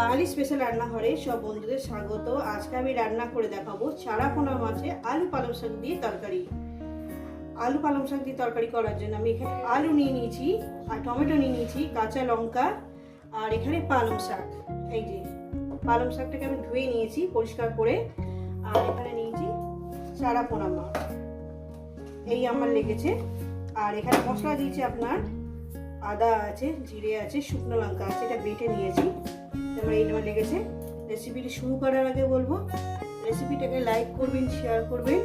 বাঙালি special রান্নাঘরে সব বন্ধুদের স্বাগত। আজকে আমি রান্না করে দেখাবো চারা পোনা মাছে আলু পালং শাক দিয়ে তরকারি। আলু পালং শাক দিয়ে তরকারি করার জন্য আমি এখানে আলু নিয়ে নিয়েছি, আর টমেটো নিয়ে নিয়েছি, কাঁচা লঙ্কা, আর এখানে পালং শাক। এই যে, পালং শাকটাকে আমি ধুয়ে নিয়েছি পরিষ্কার করে, আর এখানে নিয়েছি চারা পোনা মাছ। এই আমার লেগেছে। আর এখানে মশলা দিয়েছি আপনার, আদা আছে, জিরে আছে, শুকনো লঙ্কা আছে, এটা বেটে নিয়েছি। আমার এই আমার লেগেছে রেসিপিটি শুরু করার আগে বলব রেসিপিটাকে লাইক করবেন শেয়ার করবেন।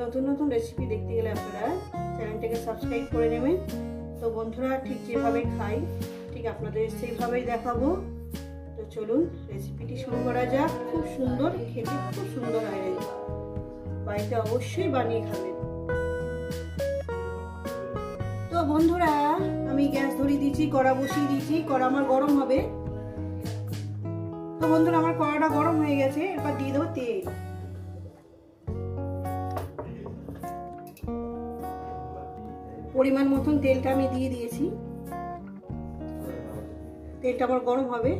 নতুন নতুন রেসিপি দেখতে গেলে আপনারা চ্যানেলটাকে সাবস্ক্রাইব করে নেবেন। তো বন্ধুরা, ঠিক যেভাবে খাই, ঠিক আপনাদের সেইভাবেই দেখাবো। তো চলুন রেসিপিটি শুরু করা যাক। খুব সুন্দর, খেতে খুব সুন্দর হয়। বাড়িতে অবশ্যই বানিয়ে খাবেন। তো বন্ধুরা, আমি গ্যাস ধরিয়ে দিয়েছি, কড়া বসিয়ে দিয়েছি, কড়া আমার গরম হবে। তো বন্ধুরা, আমার কড়াটা গরম হয়ে গেছে এবার দিয়ে দেবো তেল। পরিমাণ মতন তেলটা আমি দিয়ে দিয়েছি। তেলটা আমার গরম হবে।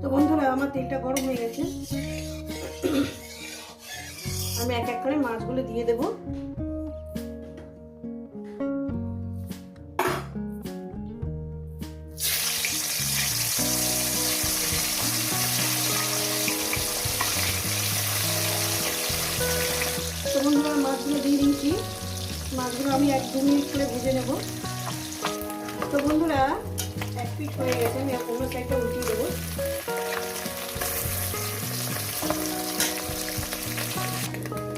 তো বন্ধুরা, আমার তেলটা গরম হয়ে গেছে। আমি এক এক করে মাছগুলো দিয়ে দেব। তো বন্ধুরা মাছগুলো দিয়ে দিয়েছি। মাছগুলো আমি এক দু মিনিট করে ভেজে নেব। তো বন্ধুরা, এক পিট হয়ে গেছে, আমি অন্য সাইডটা উল্টিয়ে দেবো।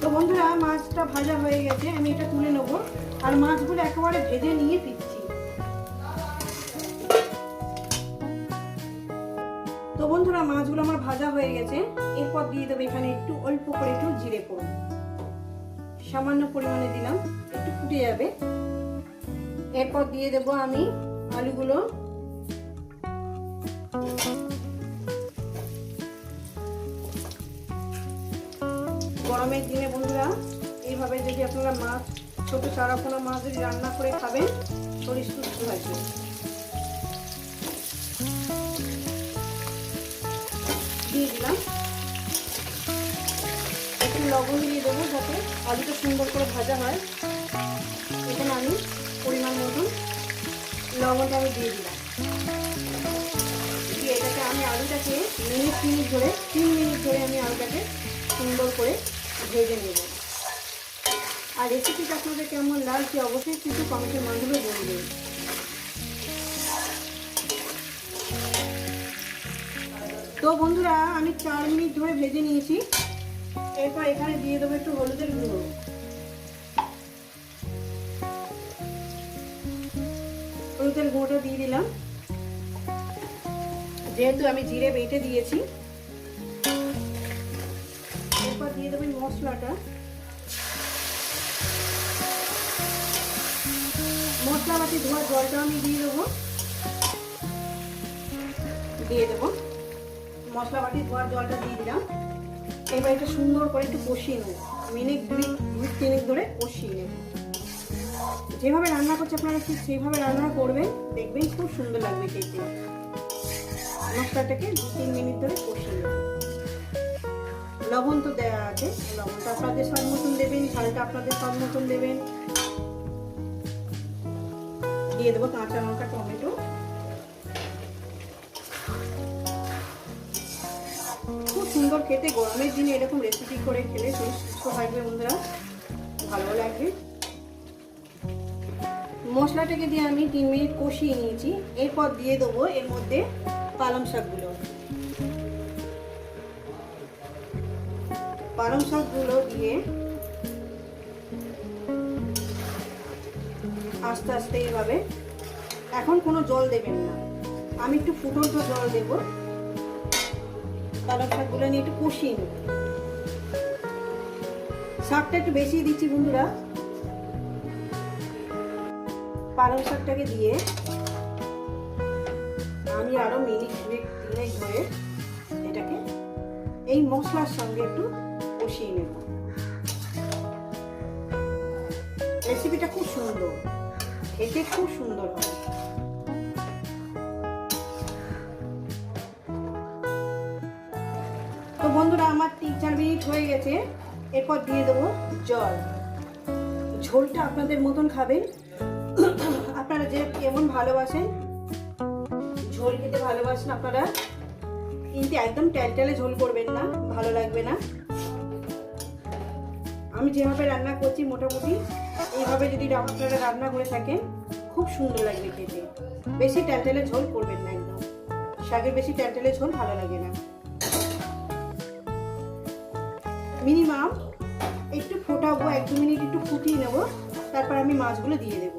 তো বন্ধুরা, মাছটা ভাজা হয়ে গেছে, আমি এটা তুলে নেব। আর মাছগুলো একেবারে ভেজে নিয়ে ফিরছি। তো বন্ধুরা, মাছগুলো আমার ভাজা হয়ে গেছে। এরপর দিয়ে দেবো এখানে একটু অল্প করে একটু জিরে ফোড়ন। সামান্য পরিমাণে দিলাম, একটু ফুটে যাবে। এরপর দিয়ে দেবো আমি আলুগুলো। গরমের দিনে বন্ধুরা, এইভাবে যদি আপনারা মাছ, ছোট চারাপোনা মাছ যদি রান্না করে খাবেন, শরীর সুস্থ থাকবে। দিয়ে দিলাম। একটু লবণ দিয়ে দেবো যাতে আলুটা সুন্দর করে ভাজা হয়। এখানে আমি পরিমাণ মতন লবণটা আমি দিয়ে দিলাম। দিয়ে এটাকে আমি আলুটাকে মিনিট মিনিট ধরে, তিন মিনিট ধরে আমি আলুটাকে সুন্দর করে ভেজে নেব। আর রেসিপিটা আপনাদের কেমন লাগছে অবশ্যই কিন্তু কমেন্টের মাধ্যমে বলবেন। তো বন্ধুরা, আমি চার মিনিট ধরে ভেজে নিয়েছি। এরপর এখানে দিয়ে দেবো একটু হলুদের গুঁড়ো। হলুদের গুঁড়োটা দিয়ে দিলাম। যেহেতু আমি জিরে বেটে দিয়েছি, এরপর দিয়ে দেবেন মশলাটা। মশলা বাটি ধোয়ার জলটা আমি দিয়ে দেবো। দিয়ে দেবো। মশলা বাটি ধোয়ার জলটা দিয়ে দিলাম। এবার এটা সুন্দর করে একটু কষিয়ে নেব। মিনিট দুই দুই তিনেক ধরে কষিয়ে নেব। যেভাবে রান্না করছে আপনারা ঠিক সেইভাবে রান্না করবেন, দেখবেন খুব সুন্দর লাগবে খেতে। মশলাটাকে দু তিন মিনিট ধরে কষিয়ে নেব। লবণ তো দেওয়া আছে লবণটা আপনাদের স্বাদ মতন দেবেন, ঝালটা আপনাদের স্বাদ মতন দেবেন। দিয়ে দেবো কাঁচা লঙ্কা সুন্দর খেতে, গরমের দিনে এরকম রেসিপি করে খেলে সুস্থ থাকবে বন্ধুরা। ভালো লাগবে। মশলাটাকে দিয়ে আমি তিন মিনিট কষিয়ে নিয়েছি। এরপর দিয়ে দেবো এর মধ্যে পালং শাকগুলো। পালং শাকগুলো দিয়ে আস্তে আস্তে এইভাবে এখন কোনো জল দেবেন না। আমি একটু ফুটন্ত জল দেব। পালং শাকগুলো নিয়ে একটু কষিয়ে নেব। শাকটা একটু বেশি দিচ্ছি বন্ধুরা। পালং শাকটাকে দিয়ে আমি আরও মিনিট দুয়েক, তিনেক ধরে এটাকে এই মশলার সঙ্গে একটু কষিয়ে নেব। রেসিপিটা খুব সুন্দর। খেতে খুব সুন্দর হয়। আমার তিন চার মিনিট হয়ে গেছে, এরপর দিয়ে দেবো জল। ঝোলটা আপনাদের মতন খাবেন। আপনারা যে কেমন ভালোবাসেন, ঝোল খেতে ভালোবাসেন আপনারা, কিন্তু একদম ট্যালট্যালে ঝোল করবেন না, ভালো লাগবে না। আমি যেভাবে রান্না করছি মোটামুটি, এইভাবে যদি আপনারা রান্না করে থাকেন, খুব সুন্দর লাগবে খেতে। বেশি ট্যালট্যালে ঝোল করবেন না একদম। শাকের বেশি ট্যালট্যালে ঝোল ভালো লাগে না। মিনিমাম একটু ফোটাবো, এক দু মিনিট একটু ফুটিয়ে নেব, তারপর আমি মাছগুলো দিয়ে দেবো।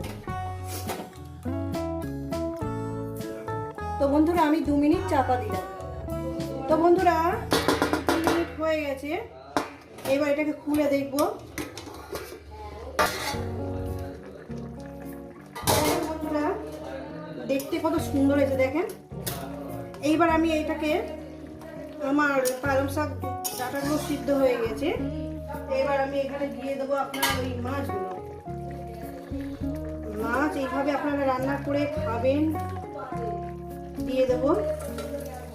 তো বন্ধুরা, আমি দু মিনিট চাপা দিলাম। তো বন্ধুরা, দু মিনিট হয়ে গেছে। এবার এটাকে খুলে দেখব। বন্ধুরা, দেখতে কত সুন্দর হয়েছে, দেখেন। এইবার আমি এটাকে আমার পালং শাক ডাটাগুলো সিদ্ধ হয়ে গেছে। এবার আমি এখানে দিয়ে দেবো আপনার ওই মাছগুলো। মাছ এইভাবে আপনারা রান্না করে খাবেন। দিয়ে দেবো।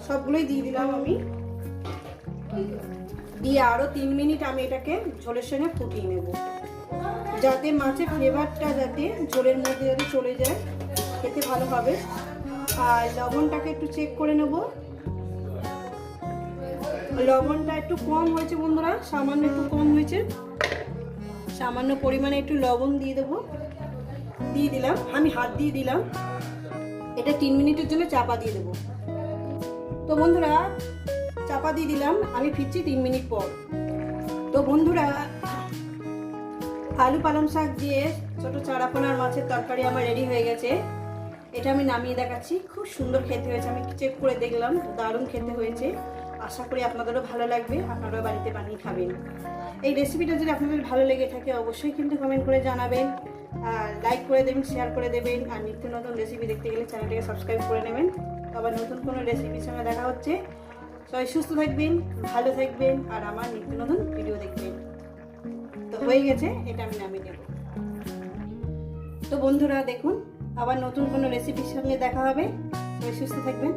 সবগুলোই দিয়ে দিলাম আমি। দিয়ে আরও তিন মিনিট আমি এটাকে ঝোলের সঙ্গে ফুটিয়ে নেব। যাতে মাছের ফ্লেভারটা যাতে ঝোলের মধ্যে যাতে চলে যায়, খেতে ভালো হবে। আর লবণটাকে একটু চেক করে নেব। লবণটা একটু কম হয়েছে বন্ধুরা, সামান্য একটু কম হয়েছে। সামান্য পরিমাণে একটু লবণ দিয়ে দেবো। দিয়ে দিলাম, আমি হাত দিয়ে দিলাম। এটা তিন মিনিটের জন্য চাপা দিয়ে দেবো। তো বন্ধুরা, চাপা দিয়ে দিলাম, আমি ফিরছি তিন মিনিট পর। তো বন্ধুরা, আলু পালং শাক দিয়ে ছোট চারাপোনার মাছের তরকারি আমার রেডি হয়ে গেছে। এটা আমি নামিয়ে দেখাচ্ছি। খুব সুন্দর খেতে হয়েছে, আমি চেক করে দেখলাম, দারুণ খেতে হয়েছে। আশা করি আপনাদেরও ভালো লাগবে, আপনারাও বাড়িতে বানিয়ে খাবেন। এই রেসিপিটা যদি আপনাদের ভালো লেগে থাকে, অবশ্যই কিন্তু কমেন্ট করে জানাবেন, আর লাইক করে দেবেন শেয়ার করে দেবেন, আর নিত্য নতুন রেসিপি দেখতে গেলে চ্যানেলটাকে সাবস্ক্রাইব করে নেবেন। আবার নতুন কোনো রেসিপির সঙ্গে দেখা হচ্ছে। সবাই সুস্থ থাকবেন, ভালো থাকবেন, আর আমার নিত্য নতুন ভিডিও দেখবেন। তো হয়ে গেছে, এটা আমি নামিয়ে দেবো তো বন্ধুরা, দেখুন, আবার নতুন কোনো রেসিপির সঙ্গে দেখা হবে। সবাই সুস্থ থাকবেন।